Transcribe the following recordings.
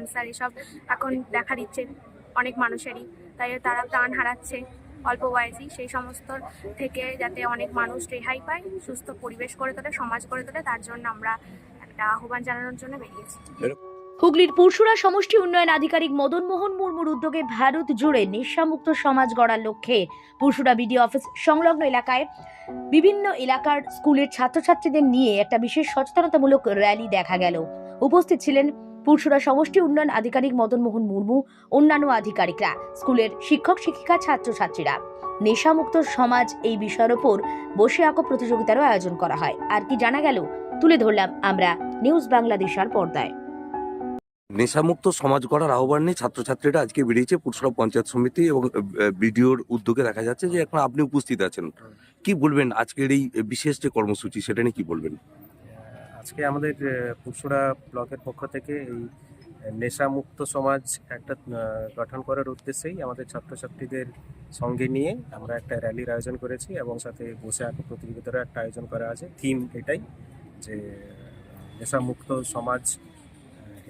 Cancer এসব এখন দেখা দিচ্ছে অনেক মানুষেরই। তাই তারা প্রাণ হারাচ্ছে অল্প বয়সী সেই সমস্ত থেকে যাতে অনেক মানুষ রেহাই পায়, সুস্থ পরিবেশ করে তোলে, সমাজ করে তোলে, তার জন্য আমরা একটা আহ্বান জানানোর জন্য বেরিয়েছি। হুগলির পুরসুরা সমষ্টি উন্নয়ন আধিকারিক মদন মোহন মুর্মুর উদ্যোগে ভারত জুড়ে নেশামুক্ত সমাজ গড়ার লক্ষ্যে পুরসুরা বিডিও অফিস সংলগ্ন এলাকায় বিভিন্ন এলাকার স্কুলের ছাত্রছাত্রীদের নিয়ে একটা বিশেষ সচেতনতামূলক র্যালি দেখা গেল। উপস্থিত ছিলেন পুরসুরা সমষ্টি উন্নয়ন আধিকারিক মদন মোহন মুর্মু, অন্যান্য আধিকারিকরা, স্কুলের শিক্ষক, শিক্ষিকা, ছাত্রছাত্রীরা। নেশামুক্ত সমাজ এই বিষয়ের ওপর বসে আঁকো প্রতিযোগিতারও আয়োজন করা হয়। আর কি জানা গেল, তুলে ধরলাম আমরা নিউজ বাংলাদেশের পর্দায়। নেশামুক্ত সমাজ গড়ার আহ্বান নিয়ে ছাত্রছাত্রীরা আজকে বেরিয়েছে পুরসরা পঞ্চায়েত সমিতি এবং বিডিওর উদ্যোগে দেখা যাচ্ছে যে এখন আপনি উপস্থিত আছেন। কি বলবেন আজকের এই বিশেষ যে কর্মসূচি, সেটা নিয়ে কি বলবেন? আজকে আমাদের আহ, পুরসুরা ব্লকের পক্ষ থেকে এই নেশামুক্ত সমাজ একটা গঠন করার উদ্দেশ্যেই আমাদের ছাত্রছাত্রীদের সঙ্গে নিয়ে আমরা একটা র্যালির আয়োজন করেছি এবং সাথে বসে আঁকো প্রতিযোগিতারও একটা আয়োজন করা আছে। থিম এটাই যে নেশামুক্ত সমাজ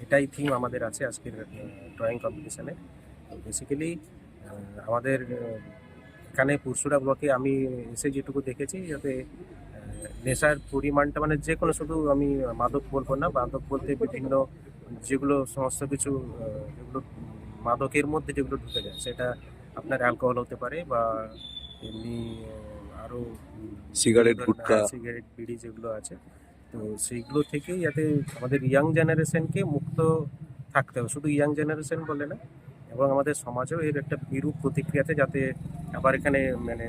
এটাই থিম আমাদের আছে আজকের ড্রয়িং কম্পিটিশনে। বেসিক্যালি আমাদের এখানে পুরসুরা ব্লকে আমি এসে যেটুকু দেখেছি যাতে নেশার পরিমাণটা মানে যে কোনো শুধু আমি মাদক বলব না মাদক বলতে বিভিন্ন যেগুলো সমস্ত কিছু যেগুলো মাদকের মধ্যে যেগুলো ঢুকে যায় সেটা আপনার অ্যালকোহল হতে পারে বা এমনি আরও সিগারেট, গুটখা। সিগারেট বিড়ি যেগুলো আছে তো সেইগুলো থেকেই যাতে আমাদের ইয়াং জেনারেশনকে মুক্ত থাকতে হবে শুধু ইয়াং জেনারেশন বলে না এবং আমাদের সমাজেও এর একটা বিরূপ প্রতিক্রিয়াতে যাতে আবার এখানে মানে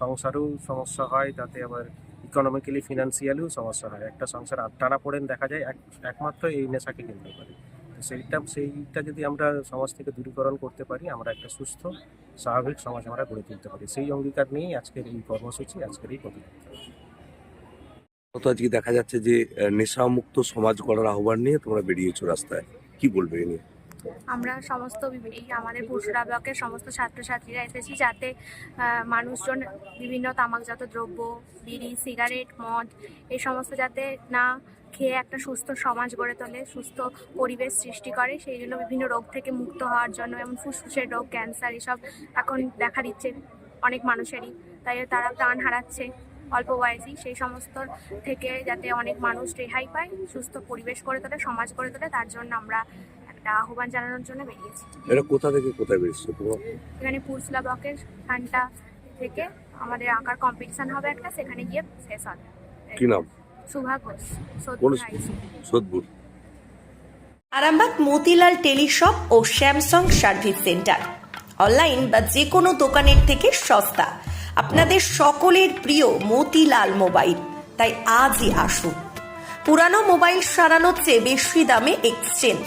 সংসারেও সমস্যা হয়, তাতে আবার ইকোনমিক্যালি ফিনান্সিয়ালিও সমস্যা হয়। একটা সংসার টানা পড়েন দেখা যায়, এক একমাত্র এই নেশাকে কেন্দ্র করে। সেইটা সেইটা যদি আমরা সমাজ থেকে দূরীকরণ করতে পারি, আমরা একটা সুস্থ, স্বাভাবিক সমাজ আমরা গড়ে তুলতে পারি। সেই অঙ্গীকার নিয়েই আজকের এই কর্মসূচি, আজকের এই প্রতিযোগিতা আজকে দেখা যাচ্ছে যে নেশামুক্ত সমাজ গড়ার আহ্বান নিয়ে তোমরা বেরিয়েছো রাস্তায়। কি বলবে এ নিয়ে? আমরা সমস্ত এই আমাদের পুরসুরা ব্লকের সমস্ত ছাত্রছাত্রীরা এসেছি যাতে মানুষজন বিভিন্ন তামাকজাত দ্রব্য, বিড়ি, সিগারেট, মদ, এই সমস্ত যাতে না খেয়ে একটা সুস্থ সমাজ গড়ে তোলে, সুস্থ পরিবেশ সৃষ্টি করে, সেই জন্য বিভিন্ন রোগ থেকে মুক্ত হওয়ার জন্য, যেমন ফুসফুসের রোগ, ক্যান্সার, এসব এখন দেখা দিচ্ছে অনেক মানুষেরই। তাই তারা প্রাণ হারাচ্ছে অল্প বয়সী সেই সমস্ত থেকে যাতে অনেক মানুষ রেহাই পায়, সুস্থ পরিবেশ করে তোলে, সমাজ করে তোলে, তার জন্য আমরা একটা আহ্বান জানানোর জন্য বেরিয়েছি। এটা কোথা থেকে কোথায় বেরিয়েছো এখানে পুরসুলা ব্লকের খানটা থেকে আমাদের আঁকার কম্পিটিশন হবে একটা সেখানে গিয়ে শেষ হবে। কি নাম? সুভা ঘোষ। সোদপুর। আরামবাগ মতিলাল টেলিশপ ও স্যামসাং সার্ভিস সেন্টার। অনলাইন বা যে কোনো দোকানের থেকে সস্তা। আপনাদের সকলের প্রিয় মতিলাল মোবাইল। তাই আজই আসুন। পুরানো মোবাইল সারানোর চেয়ে বেশি দামে এক্সচেঞ্জ।